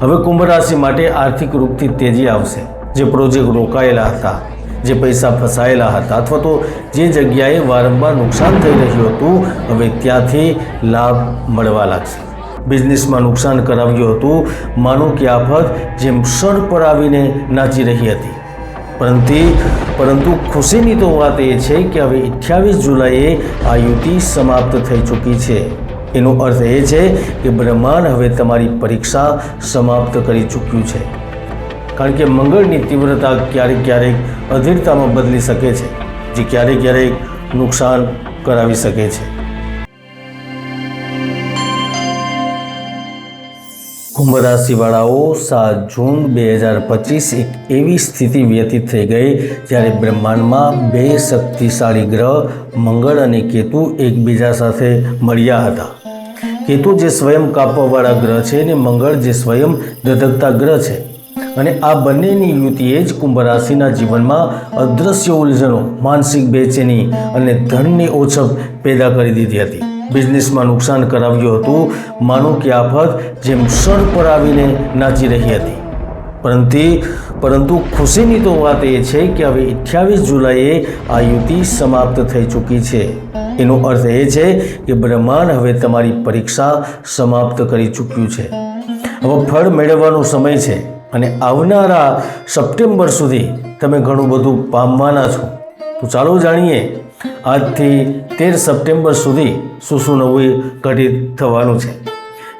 હવે કુંભ રાશિ માટે આર્થિક રૂપથી તેજી આવશે. જે પ્રોજેક્ટ રોકાયેલા હતા, જે પૈસા ફસાયેલા હતા, અથવા તો જે જગ્યાએ વારંવાર નુકસાન થઈ રહ્યું હતું, હવે ત્યાંથી લાભ મળવા લાગશે. બિઝનેસમાં નુકસાન કરાવ્યું હતું, માનો કે આફત જેમ સર પર આવીને નાચી રહી હતી. પરંતુ પરંતુ ખુશીની તો વાત એ છે કે હવે અઠ્યાવીસ જુલાઈએ આ યુતિ સમાપ્ત થઈ ચૂકી છે. એનો અર્થ એ છે કે બ્રહ્માંડ હવે તમારી પરીક્ષા સમાપ્ત કરી ચૂક્યું છે. કારણ કે મંગળની તીવ્રતા ક્યારેક ક્યારેક અધીરતામાં બદલી શકે છે, જે ક્યારેક ક્યારેક નુકસાન કરાવી શકે છે. કુંભ રાશિવાળાઓ સાત જૂન બે હજાર પચીસ એક એવી સ્થિતિ વ્યતીત થઈ ગઈ જ્યારે બ્રહ્માંડમાં બે શક્તિશાળી ગ્રહ મંગળ અને કેતુ એકબીજા સાથે મળ્યા હતા. કેતુ જે સ્વયં કાપવાવાળા ગ્રહ છે અને મંગળ જે સ્વયં ધધકતા ગ્રહ છે. અને આ બંનેની યુતિએ જ કુંભ રાશિના જીવનમાં અદૃશ્ય ઉલઝણો, માનસિક બેચેની અને ધનની ઓછપ પેદા કરી દીધી હતી. બિઝનેસમાં નુકસાન કરાવ્યું હતું, માનો કે આફત જેમ ક્ષણ પર આવીને નાચી રહી હતી. પરંતુ પરંતુ ખુશીની તો વાત એ છે કે હવે અઠ્યાવીસ જુલાઈએ આ યુતિ સમાપ્ત થઈ ચૂકી છે. એનો અર્થ એ છે કે બ્રહ્માંડ હવે તમારી પરીક્ષા સમાપ્ત કરી ચૂક્યું છે. હવે ફળ મેળવવાનો સમય છે અને આવનારા સપ્ટેમ્બર સુધી તમે ઘણું બધું પામવાના છો. તો ચાલો જાણીએ, આજથી તેર સપ્ટેમ્બર સુધી શું શું નવું ઘટિત થવાનું છે.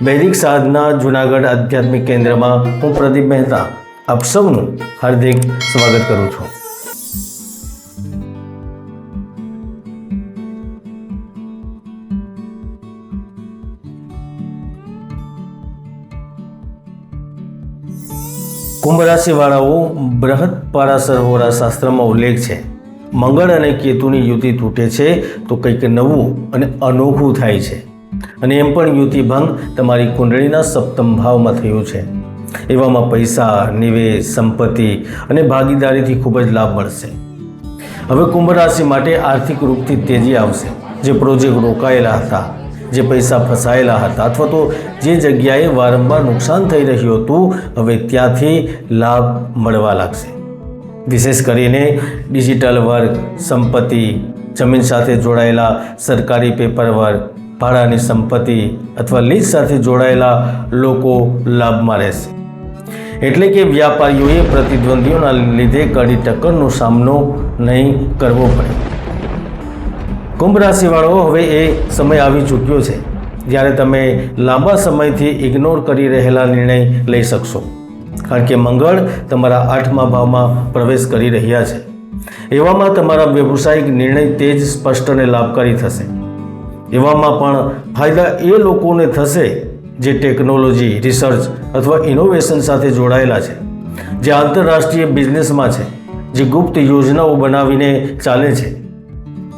વૈદિક સાધના જુનાગઢ આધ્યાત્મિક કેન્દ્રમાં હું પ્રદીપ મહેતા, આપ સૌનું હાર્દિક સ્વાગત કરું છું. કુંભ રાશિવાળાઓ બૃહદ પારાસર હોરા શાસ્ત્રમાં ઉલ્લેખ છે. મંગળ અને કેતુની યુતિ તૂટે છે તો કંઈક નવું અને અનોખું થાય છે. અને એમ પણ યુતિ ભંગ તમારી કુંડળીના સપ્તમ ભાવમાં થયું છે. એવામાં પૈસા, નિવેશ, સંપત્તિ અને ભાગીદારીથી ખૂબ જ લાભ મળશે. હવે કુંભ રાશિ માટે આર્થિક રૂપથી તેજી આવશે. જે પ્રોજેક્ટ રોકાયેલા હતા જે પૈસા ફસાયેલા હતા અથવા તો જે જગ્યાએ વારંવાર નુકસાન થઈ રહ્યું હતું, હવે ત્યાંથી લાભ મળવા લાગશે. વિશેષ કરીને ડિજિટલ વર્ક સંપત્તિ, જમીન સાથે જોડાયેલા સરકારી પેપર વર્ક ભાડાની સંપત્તિ અથવા લીઝ સાથે જોડાયેલા લોકો લાભમાં રહેશે. એટલે કે વ્યાપારીઓએ પ્રતિદ્વંદીઓના લીધે કડી ટક્કરનો સામનો નહીં કરવો પડે. કુંભ રાશિવાળો હવે એ સમય આવી ચૂક્યો છે, જ્યારે તમે લાંબા સમયથી ઇગ્નોર કરી રહેલા નિર્ણય લઈ શકશો. કારણ કે મંગળ તમારા આઠમા ભાવમાં પ્રવેશ કરી રહ્યા છે. એવામાં તમારા વ્યવસાયિક નિર્ણય તેજ, સ્પષ્ટ અને લાભકારી થશે. એવામાં પણ ફાયદા એ લોકોને થશે જે ટેકનોલોજી, રિસર્ચ અથવા ઇનોવેશન સાથે જોડાયેલા છે. જે આંતરરાષ્ટ્રીય બિઝનેસમાં છે, જે ગુપ્ત યોજનાઓ બનાવીને ચાલે છે.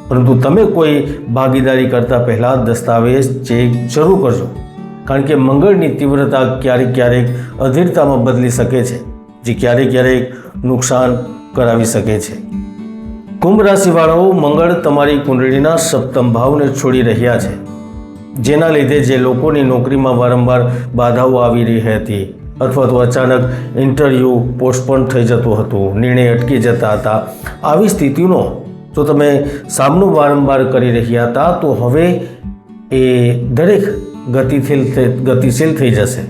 પરંતુ તમે કોઈ ભાગીદારી કરતાં પહેલાં દસ્તાવેજ ચેક શરૂ કરજો, કારણ કે મંગળની તીવ્રતા ક્યારેક ક્યારેક અધીરતામાં બદલી શકે છે, જે ક્યારેક ક્યારેક નુકસાન કરાવી શકે છે. કુંભ રાશિવાળાઓ મંગળ તમારી કુંડળીના સપ્તમ ભાવને છોડી રહ્યા છે, જેના લીધે જે લોકોની નોકરીમાં વારંવાર બાધાઓ આવી રહી હતી અથવા તો અચાનક ઇન્ટરવ્યૂ પોસ્ટપોન થઈ જતું હતું, નિર્ણય અટકી જતા હતા, આવી સ્થિતિનો જો તમે સામનો વારંવાર કરી રહ્યા હતા, તો હવે એ દરેક ગતિશીલ ગતિશીલ થઈ જશે.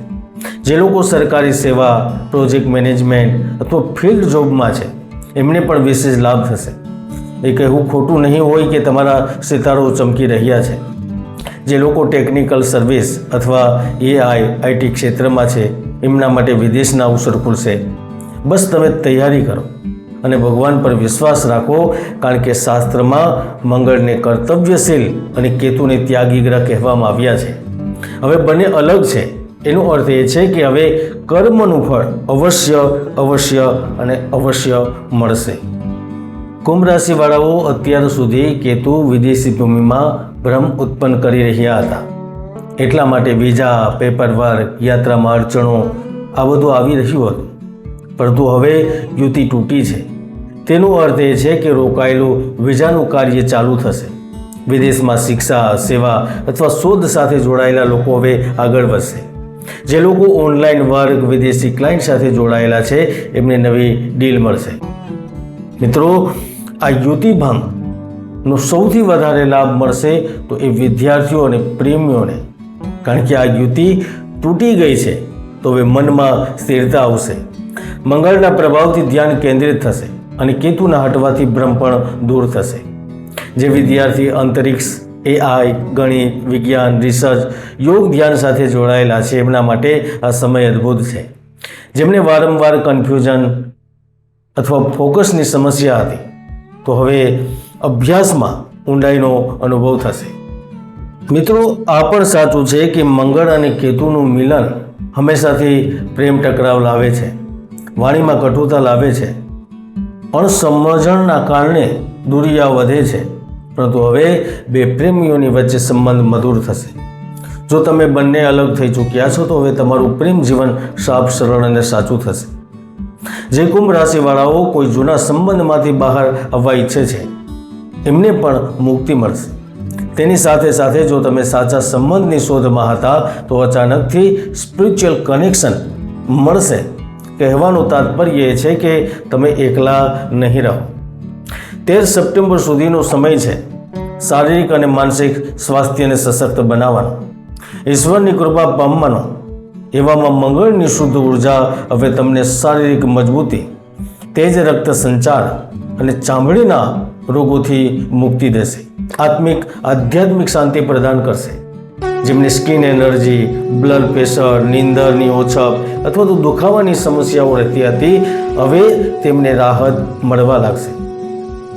જે લોકો સરકારી સેવા, પ્રોજેક્ટ મેનેજમેન્ટ અથવા ફિલ્ડ જોબમાં છે, એમને પણ વિશેષ લાભ થશે. એ કહેવું ખોટું નહીં હોય કે તમારા સિતારો ચમકી રહ્યા છે. જે લોકો ટેકનિકલ સર્વિસ અથવા એઆઈ આઈટી ક્ષેત્રમાં છે, એમના માટે વિદેશના અવસર ખુલશે. બસ તમે તૈયારી કરો. અને ભગવાન પર વિશ્વાસ રાખો, કારણ કે શાસ્ત્રમાં મંગળને કર્તવ્યશીલ અને કેતુને ત્યાગી ગ્રહ કહેવામાં આવ્યા છે. હવે બંને અલગ છે. એનો અર્થ એ છે કે હવે કર્મનું ફળ અવશ્ય અવશ્ય અને અવશ્ય મળશે. કુંભ રાશિવાળાઓ અત્યાર સુધી કેતુ વિદેશી ભૂમિમાં ભ્રમ ઉત્પન્ન કરી રહ્યા હતા. એટલા માટે વિઝા પેપર વર્ક યાત્રામાં અડચણો આ બધું આવી રહ્યું હતું. પરંતુ હવે યુતિ તૂટી છે. તેનો અર્થ એ છે કે રોકાયેલું વિઝાનું કાર્ય ચાલુ થશે. વિદેશમાં શિક્ષા, સેવા અથવા શોધ સાથે જોડાયેલા લોકો હવે આગળ વધશે. જે લોકો ઓનલાઈન વર્ક વિદેશી ક્લાયન્ટ સાથે જોડાયેલા છે, એમને નવી ડીલ મળશે. મિત્રો, આ યુતિભંગનો સૌથી વધારે લાભ મળશે તો એ વિદ્યાર્થીઓ અને પ્રેમીઓને. કારણ કે આ યુતિ તૂટી ગઈ છે, તો હવે મનમાં સ્થિરતા આવશે. મંગળના પ્રભાવથી ધ્યાન કેન્દ્રિત થશે. અને કેતુના હટવાથી ભ્રમ પણ દૂર થશે. જે વિદ્યાર્થી અંતરિક્ષ, એઆઈ, ગણિત, વિજ્ઞાન, રિસર્ચ, યોગ ધ્યાન સાથે જોડાયેલા છે, એમના માટે આ સમય અદ્ભુત છે. જેમને વારંવાર કન્ફ્યુઝન અથવા ફોકસની સમસ્યા હતી, તો હવે અભ્યાસમાં ઊંડાઈનો અનુભવ થશે. મિત્રો, આ પણ સાચું છે કે મંગળ અને કેતુનું મિલન હંમેશાથી પ્રેમ ટકરાવ લાવે છે, વાણીમાં કટુતા લાવે છે અણસમજણના કારણે દુરિયા વધે છે. પરંતુ હવે બે પ્રેમીઓની વચ્ચે સંબંધ મધુર થશે. જો તમે બંને અલગ થઈ ચૂક્યા છો, તો હવે તમારું પ્રેમ જીવન સાફ, સરળ અને સાચું થશે. જે કુંભ રાશિવાળાઓ કોઈ જૂના સંબંધમાંથી બહાર આવવા ઈચ્છે છે, એમને પણ મુક્તિ મળશે. તેની સાથે સાથે જો તમે સાચા સંબંધની શોધમાં હતા, તો અચાનકથી સ્પિરિચ્યુઅલ કનેક્શન મળશે. કહેવાનું તાત્પર્ય એ છે કે તમે એકલા નહીં રહો. તેર સપ્ટેમ્બર સુધીનો સમય છે. શારીરિક અને માનસિક સ્વાસ્થ્યને સશક્ત બનાવવાનો. ઈશ્વરની કૃપા પામવાનો. એવામાં મંગળની શુદ્ધ ઊર્જા હવે તમને શારીરિક મજબૂતી, તેજ રક્ત સંચાર અને ચામડીના રોગોથી મુક્તિ દેશે. આત્મિક, આધ્યાત્મિક શાંતિ પ્રદાન કરશે. જેમને સ્કિન એનર્જી, બ્લડ પ્રેશર, નીંદરની ઓછપ અથવા તો દુખાવાની સમસ્યાઓ રહેતી હતી, હવે તેમને રાહત મળવા લાગશે.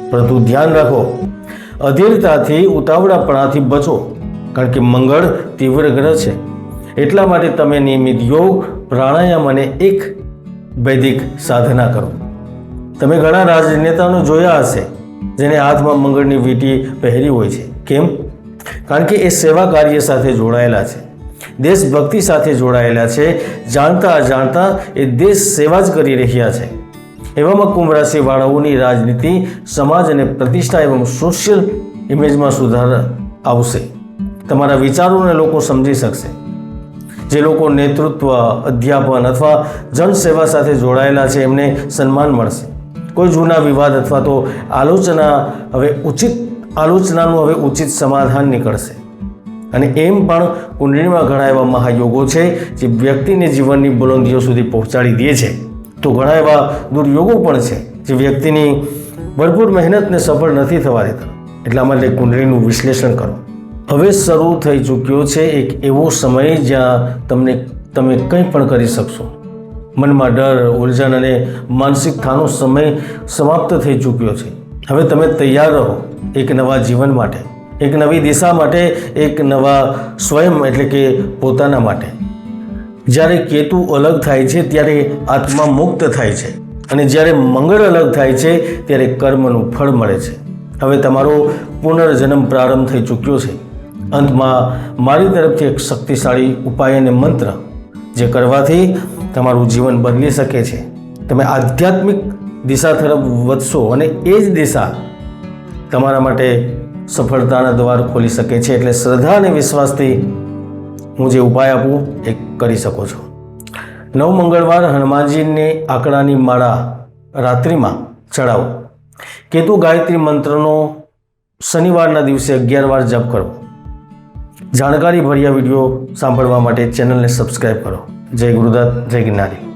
પરંતુ ધ્યાન રાખો, અધીરતાથી ઉતાવળાપણાથી બચો, કારણ કે મંગળ તીવ્ર ગ્રહ છે. એટલા માટે તમે નિયમિત યોગ, પ્રાણાયામ અને એક વૈદિક સાધના કરો. તમે ઘણા રાજનેતાઓને જોયા હશે, જેને હાથમાં મંગળની વીંટી પહેરી હોય છે. કેમ? કારણ કે એ સેવા કાર્ય સાથે જોડાયેલા છે. દેશભક્તિ સાથે જોડાયેલા છે. જાણતા અજાણતા એ દેશ સેવા જ કરી રહ્યા છે. એવામાં કુંભ રાશિવાળાઓની રાજનીતિ, સમાજ અને પ્રતિષ્ઠા એવં સોશિયલ ઇમેજમાં સુધાર આવશે. તમારા વિચારોને લોકો સમજી શકશે. જે લોકો નેતૃત્વ, અધ્યાપન અથવા જનસેવા સાથે જોડાયેલા છે એમને સન્માન મળશે. કોઈ જૂના વિવાદ અથવા તો આલોચના હવે ઉચિત આલોચનાનું હવે ઉચિત સમાધાન નીકળશે. અને એમ પણ કુંડળીમાં ઘણા એવા મહાયોગો છે, જે વ્યક્તિને જીવનની બુલંદીઓ સુધી પહોંચાડી દે છે. તો ઘણા એવા દુર્યોગો પણ છે, જે વ્યક્તિની ભરપૂર મહેનતને સફળ નથી થવા દેતા. એટલા માટે કુંડળીનું વિશ્લેષણ કરો. હવે શરૂ થઈ ચૂક્યો છે એક એવો સમય જ્યાં તમને, તમે કંઈ પણ કરી શકશો. મનમાં ડર, ઉલઝન અને માનસિક થાનો સમય સમાપ્ત થઈ ચૂક્યો છે. હવે તમે તૈયાર રહો એક નવા જીવન માટે, એક નવી દિશા માટે, એક નવા સ્વયં એટલે કે પોતાના માટે. જ્યારે કેતુ અલગ થાય છે, ત્યારે આત્મા મુક્ત થાય છે. અને જ્યારે મંગળ અલગ થાય છે, ત્યારે કર્મનું ફળ મળે છે. હવે તમારો પુનર્જન્મ પ્રારંભ થઈ ચૂક્યો છે. અંતમાં મારી તરફથી એક શક્તિશાળી ઉપાય અને મંત્ર, જે કરવાથી તમારું જીવન બદલી શકે છે. તમે આધ્યાત્મિક દિશા તરફ વધશો અને એ જ દિશા તમારા માટે સફળતાના દ્વાર ખોલી શકે છે એટલે શ્રદ્ધા અને વિશ્વાસથી હું જે ઉપાય આપું, એ કરી શકો છો. નવ મંગળવાર હનુમાનજીની આંકડાની માળા રાત્રિમાં ચડાવો. કેતુ ગાયત્રી મંત્રનો શનિવારના દિવસે અગિયાર વાર જપ કરો. જાણકારી ભર્યા વીડિયો સાંભળવા માટે ચેનલને સબસ્ક્રાઈબ કરો. જય ગુરુદત્ત, જય ગિરનારી.